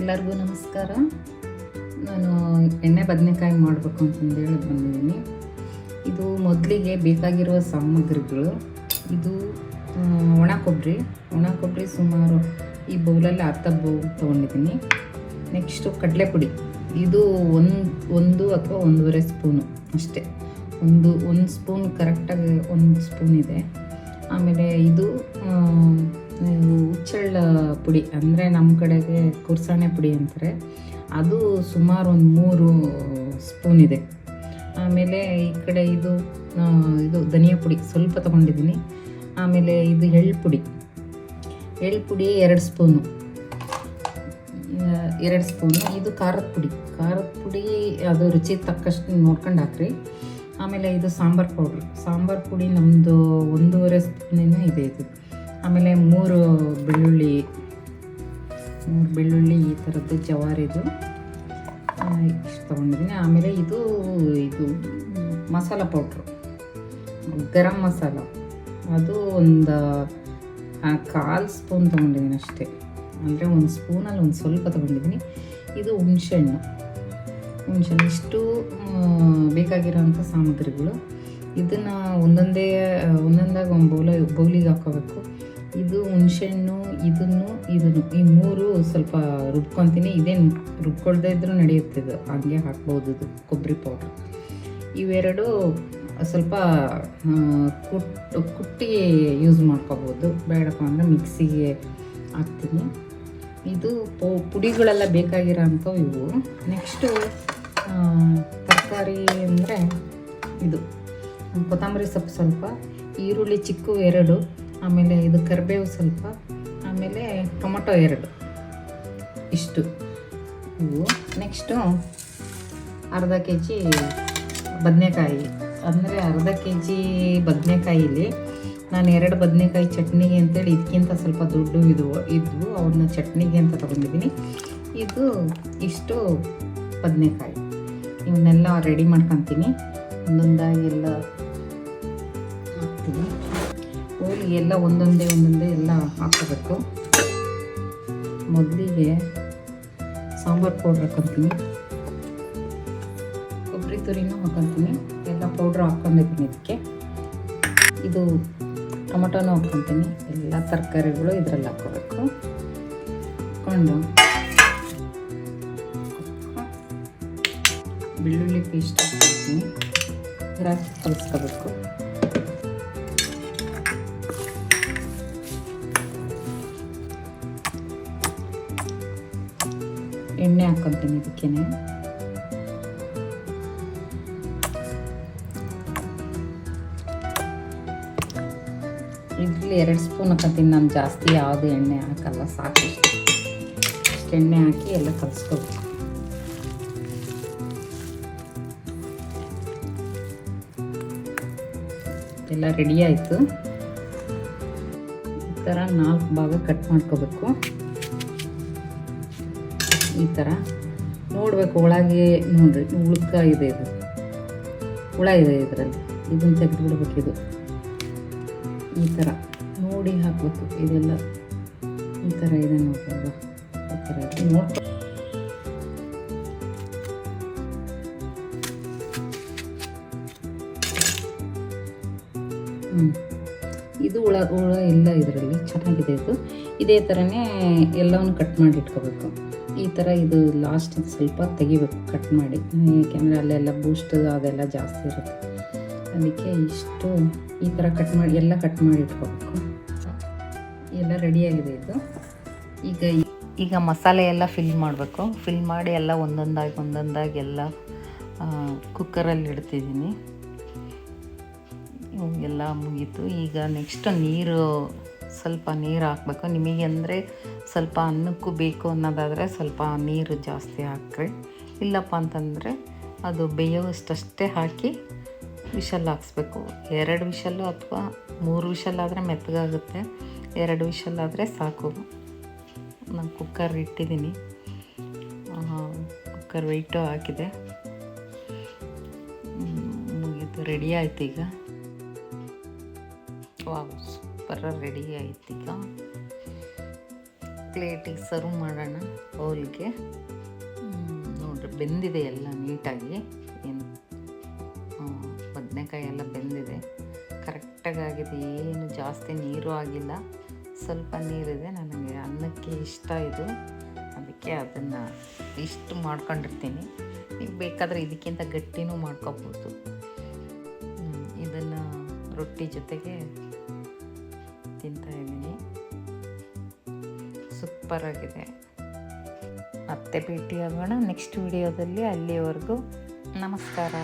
ಎಲ್ಲರಿಗೂ ನಮಸ್ಕಾರ. ನಾನು ಎಣ್ಣೆ ಬದನೆಕಾಯಿ ಮಾಡಬೇಕು ಅಂತಂದೇಳಿ ಬಂದಿದ್ದೀನಿ. ಇದು ಮೊದಲಿಗೆ ಬೇಕಾಗಿರುವ ಸಾಮಗ್ರಿಗಳು. ಇದು ಒಣ ಕೊಬ್ಬರಿ ಒಣ ಕೊಬ್ಬರಿ ಸುಮಾರು ಈ ಬೌಲಲ್ಲಿ ಅರ್ಧ ಬೌಲ್ ತೊಗೊಂಡಿದ್ದೀನಿ. ನೆಕ್ಸ್ಟು ಕಡಲೆಪುಡಿ. ಇದು ಒಂದು ಒಂದು ಅಥವಾ ಒಂದೂವರೆ ಸ್ಪೂನು ಅಷ್ಟೇ. ಒಂದು ಒಂದು ಸ್ಪೂನ್ ಕರೆಕ್ಟಾಗಿ ಒಂದು ಸ್ಪೂನ್ ಇದೆ. ಆಮೇಲೆ ಇದು ಹುಚ್ಚೆಳ್ಳ ಪುಡಿ ಅಂದರೆ ನಮ್ಮ ಕಡೆಗೆ ಕುರ್ಸಾಣೆ ಪುಡಿ ಅಂತಾರೆ. ಅದು ಸುಮಾರು ಒಂದು ಮೂರು ಸ್ಪೂನ್ ಇದೆ. ಆಮೇಲೆ ಈ ಕಡೆ ಇದು ಇದು ಧನಿಯಾ ಪುಡಿ ಸ್ವಲ್ಪ ತೊಗೊಂಡಿದ್ದೀನಿ ಆಮೇಲೆ ಇದು ಎಳ್ಳು ಪುಡಿ. ಎಳ್ಳು ಪುಡಿ ಎರಡು ಸ್ಪೂನು. ಎರಡು ಸ್ಪೂನು. ಇದು ಖಾರದ ಪುಡಿ. ಖಾರದ ಪುಡಿ ಅದು ರುಚಿ ತಕ್ಕಷ್ಟು ನೋಡ್ಕೊಂಡು ಹಾಕ್ರಿ. ಆಮೇಲೆ ಇದು ಸಾಂಬಾರು ಪೌಡ್ರ್. ಸಾಂಬಾರು ಪುಡಿ ನಮ್ಮದು ಒಂದೂವರೆ ಸ್ಪೂನಿನ ಇದೆ ಇದು. ಆಮೇಲೆ ಮೂರು ಬೆಳ್ಳುಳ್ಳಿ ಮೂರು ಬೆಳ್ಳುಳ್ಳಿ ಈ ಥರದ್ದು ಜವಾರಿದು ಇಷ್ಟು ತೊಗೊಂಡಿದ್ದೀನಿ. ಆಮೇಲೆ ಇದು ಇದು ಮಸಾಲ ಪೌಡ್ರು. ಗರಂ ಮಸಾಲ. ಅದು ಒಂದು ಕಾಲು ಸ್ಪೂನ್ ತೊಗೊಂಡಿದ್ದೀನಿ ಅಷ್ಟೇ. ಅಂದರೆ ಒಂದು ಸ್ಪೂನಲ್ಲಿ ಒಂದು ಸ್ವಲ್ಪ ತೊಗೊಂಡಿದ್ದೀನಿ. ಇದು ಹುಣಸೆಹಣ್ಣು. ಹುಣಸೆಹಣ್ಣು ಇಷ್ಟು ಬೇಕಾಗಿರೋಂಥ ಸಾಮಗ್ರಿಗಳು. ಇದನ್ನು ಒಂದೊಂದೇ ಒಂದೊಂದಾಗಿ ಒಂದು ಬೌಲ ಬೌಲಿಗೆ ಹಾಕೋಬೇಕು. ಇದು ಹುಣಸೆಹಣ್ಣು, ಇದನ್ನು ಇದನ್ನು ಈ ಮೂರು ಸ್ವಲ್ಪ ರುಬ್ಕೊತೀನಿ. ಇದೇನು ರುಬ್ಕೊಳ್ದೇ ಇದ್ರೂ ನಡೆಯುತ್ತೆ ಇದು. ಹಾಗೆ ಹಾಕ್ಬೋದು ಇದು, ಕೊಬ್ಬರಿ ಪೌಡ್ರ್. ಇವೆರಡು ಸ್ವಲ್ಪ ಕುಟ್, ಕುಟ್ಟಿ ಯೂಸ್ ಮಾಡ್ಕೋಬೋದು. ಬೇಡಪ್ಪ ಅಂದರೆ ಮಿಕ್ಸಿಗೆ ಹಾಕ್ತೀನಿ. ಇದು ಪೋ, ಪುಡಿಗಳೆಲ್ಲ ಬೇಕಾಗಿರೋ ಅಂಥವು ಇವು. ನೆಕ್ಸ್ಟು ತರಕಾರಿ ಅಂದರೆ ಇದು. ಕೊತ್ತಂಬರಿ ಸೊಪ್ಪು ಸ್ವಲ್ಪ, ಈರುಳ್ಳಿ ಚಿಕ್ಕು ಎರಡು. ಆಮೇಲೆ ಇದು ಕರಿಬೇವು ಸ್ವಲ್ಪ, ಆಮೇಲೆ ಟೊಮೊಟೊ ಎರಡು. ಇಷ್ಟು. ಇವು ನೆಕ್ಸ್ಟು ಅರ್ಧ ಕೆ ಜಿ ಬದನೆಕಾಯಿ. ಅಂದರೆ ಅರ್ಧ ಕೆ ಜಿ ಬದನೆಕಾಯಿಲಿ ನಾನು ಎರಡು ಬದನೆಕಾಯಿ ಚಟ್ನಿಗೆ ಅಂತೇಳಿ ಇದಕ್ಕಿಂತ ಸ್ವಲ್ಪ ದುಡ್ಡು ಇದು ಇದ್ವು, ಅವನ್ನ ಚಟ್ನಿಗೆ ಅಂತ ತೊಗೊಂಡಿದ್ದೀನಿ. ಇದು ಇಷ್ಟು ಬದನೆಕಾಯಿ. ಇವನ್ನೆಲ್ಲ ರೆಡಿ ಮಾಡ್ಕೊತೀನಿ. ಒಂದೊಂದಾಗಿ ಎಲ್ಲ ಹಾಕ್ತೀನಿ. ಹೋಳಿಗೆ ಎಲ್ಲ ಒಂದೊಂದೇ ಒಂದೊಂದೇ ಎಲ್ಲ ಹಾಕೋಬೇಕು ಮೊದಲಿಗೆ ಸಾಂಬಾರು ಪೌಡ್ರ್ ಹಾಕೊತೀನಿ. ಕೊಬ್ಬರಿ ತುರಿನೂ ಹಾಕೊತೀನಿ. ಎಲ್ಲ ಪೌಡ್ರ್ ಹಾಕ್ಕೊಂಡಿದ್ದೀನಿ ಇದಕ್ಕೆ. ಇದು ಟೊಮೊಟೊನೂ ಹಾಕ್ಕೊತೀನಿ ಎಲ್ಲ ತರಕಾರಿಗಳು ಇದರಲ್ಲಿ ಹಾಕೋಬೇಕು ಹಾಕ್ಕೊಂಡು ಬೆಳ್ಳುಳ್ಳಿ ಪೇಸ್ಟ್ ಹಾಕ್ತೀನಿ ಇರಾಕಿ ಕಲಿಸ್ಕೋಬೇಕು. ಎಣ್ಣೆ ಹಾಕ್ಕೊತೀನಿ ಇದಕ್ಕೇನೆ. ಇದರಲ್ಲಿ ಎರಡು ಸ್ಪೂನ್ ಹಾಕತ್ತೀನಿ ನಾನು ಜಾಸ್ತಿ ಯಾವುದು ಎಣ್ಣೆ ಹಾಕಲ್ಲ, ಸಾಕು ಇಷ್ಟು ಎಣ್ಣೆ ಹಾಕಿ ಎಲ್ಲ ಕಲಿಸ್ಕೋಬೇಕು ಎಲ್ಲ ರೆಡಿ ಆಯಿತು. ಈ ಥರ ನಾಲ್ಕು ಭಾಗ ಕಟ್ ಮಾಡ್ಕೋಬೇಕು. ಈ ಥರ ನೋಡಬೇಕು, ಒಳಗೆ ನೋಡ್ರಿ, ಉಳುಕ ಇದೆ ಇದು. ಹುಳ ಇದೆ ಇದರಲ್ಲಿ. ಇದನ್ನು ಇದು. ಈ ಥರ ನೋಡಿ ಹಾಕಬೇಕು. ಇದೆಲ್ಲ ಈ ಥರ ಇದೆ ನೋಡ್ಬೋದು ಈ ಥರ ಇದೆ. ಇದು ಹುಳ ಹುಳ ಇಲ್ಲ ಇದರಲ್ಲಿ ಚೆನ್ನಾಗಿದೆ ಇದು. ಇದೇ ಥರನೇ ಎಲ್ಲವನ್ನು ಕಟ್ ಮಾಡಿ ಇಟ್ಕೋಬೇಕು. ಈ ಥರ ಇದು ಲಾಸ್ಟ್ ಸ್ವಲ್ಪ ತೆಗಿಬೇಕು ಕಟ್ ಮಾಡಿ. ಏಕೆಂದರೆ ಅಲ್ಲೆಲ್ಲ ಬೂಸ್ಟ್ ಅದೆಲ್ಲ ಜಾಸ್ತಿ ಇರುತ್ತೆ. ಅದಕ್ಕೆ ಇಷ್ಟು ಈ ಥರ ಕಟ್ ಮಾಡಿ, ಎಲ್ಲ ಕಟ್ ಮಾಡಿ ಇಟ್ಕೋಬೇಕು. ಎಲ್ಲ ರೆಡಿಯಾಗಿದೆ ಇದು. ಈಗ ಈಗ ಮಸಾಲೆ ಎಲ್ಲ ಫಿಲ್ ಮಾಡಬೇಕು. ಫಿಲ್ ಮಾಡಿ ಎಲ್ಲ ಒಂದೊಂದಾಗಿ ಒಂದೊಂದಾಗಿ ಎಲ್ಲ ಕುಕ್ಕರಲ್ಲಿ ಇಡ್ತಿದ್ದೀನಿ. ಎಲ್ಲ ಮುಗೀತು. ಈಗ ನೆಕ್ಸ್ಟ್ ನೀರು ಸ್ವಲ್ಪ ನೀರು ಹಾಕಬೇಕು. ನಿಮಗೆ ಅಂದರೆ ಸ್ವಲ್ಪ ಅನ್ನಕ್ಕೂ ಬೇಕು ಅನ್ನೋದಾದರೆ ಸ್ವಲ್ಪ ನೀರು ಜಾಸ್ತಿ ಹಾಕ್ರಿ. ಇಲ್ಲಪ್ಪ ಅಂತಂದರೆ ಅದು ಬೇಯೋಷ್ಟಷ್ಟೇ ಹಾಕಿ ವಿಷಲ್ ಹಾಕ್ಸ್ಬೇಕು. ಎರಡು ವಿಷಲ್ಲು ಅಥವಾ ಮೂರು ವಿಷಲ್ ಮೆತ್ತಗಾಗುತ್ತೆ. ಎರಡು ವಿಷಲ್ ಸಾಕು. ನಾನು ಕುಕ್ಕರ್ ಇಟ್ಟಿದ್ದೀನಿ. ಕುಕ್ಕರ್ ವೆಯ್ಟು ಹಾಕಿದೆ. ಮುಗೀತು. ರೆಡಿ ಆಯ್ತು ಈಗ. ವಾವ್ ಸೂಪರ್ ರೆಡಿ ಆಯ್ತು ಈಗ. ಪ್ಲೇಟಿಗೆ ಸರ್ವ್ ಮಾಡೋಣ ಬೌಲ್ಗೆ ನೋಡ್ರಿ, ಬೆಂದಿದೆ ಎಲ್ಲ ನೀಟಾಗಿ. ಏನು ಬದನೆಕಾಯಿ ಎಲ್ಲ ಬೆಂದಿದೆ. ಕರೆಕ್ಟಾಗಿ ಆಗಿದೆ, ಏನು ಜಾಸ್ತಿ ನೀರು ಆಗಿಲ್ಲ. ಸ್ವಲ್ಪ ನೀರಿದೆ, ನನಗೆ ಅನ್ನಕ್ಕೆ ಇಷ್ಟ ಇದು. ಅದಕ್ಕೆ ಅದನ್ನು ಇಷ್ಟು ಮಾಡ್ಕೊಂಡಿರ್ತೀನಿ. ನೀವು ಬೇಕಾದರೆ ಇದಕ್ಕಿಂತ ಗಟ್ಟಿನೂ ಮಾಡ್ಕೋಬೋದು. ಇದನ್ನು ರೊಟ್ಟಿ ಜೊತೆಗೆ ಸೂಪರ್ ಆಗಿದೆ. ಮತ್ತೆ ಭೇಟಿಯಾಗೋಣ ನೆಕ್ಸ್ಟ್ ವಿಡಿಯೋದಲ್ಲಿ. ಅಲ್ಲಿವರೆಗೂ ನಮಸ್ಕಾರ.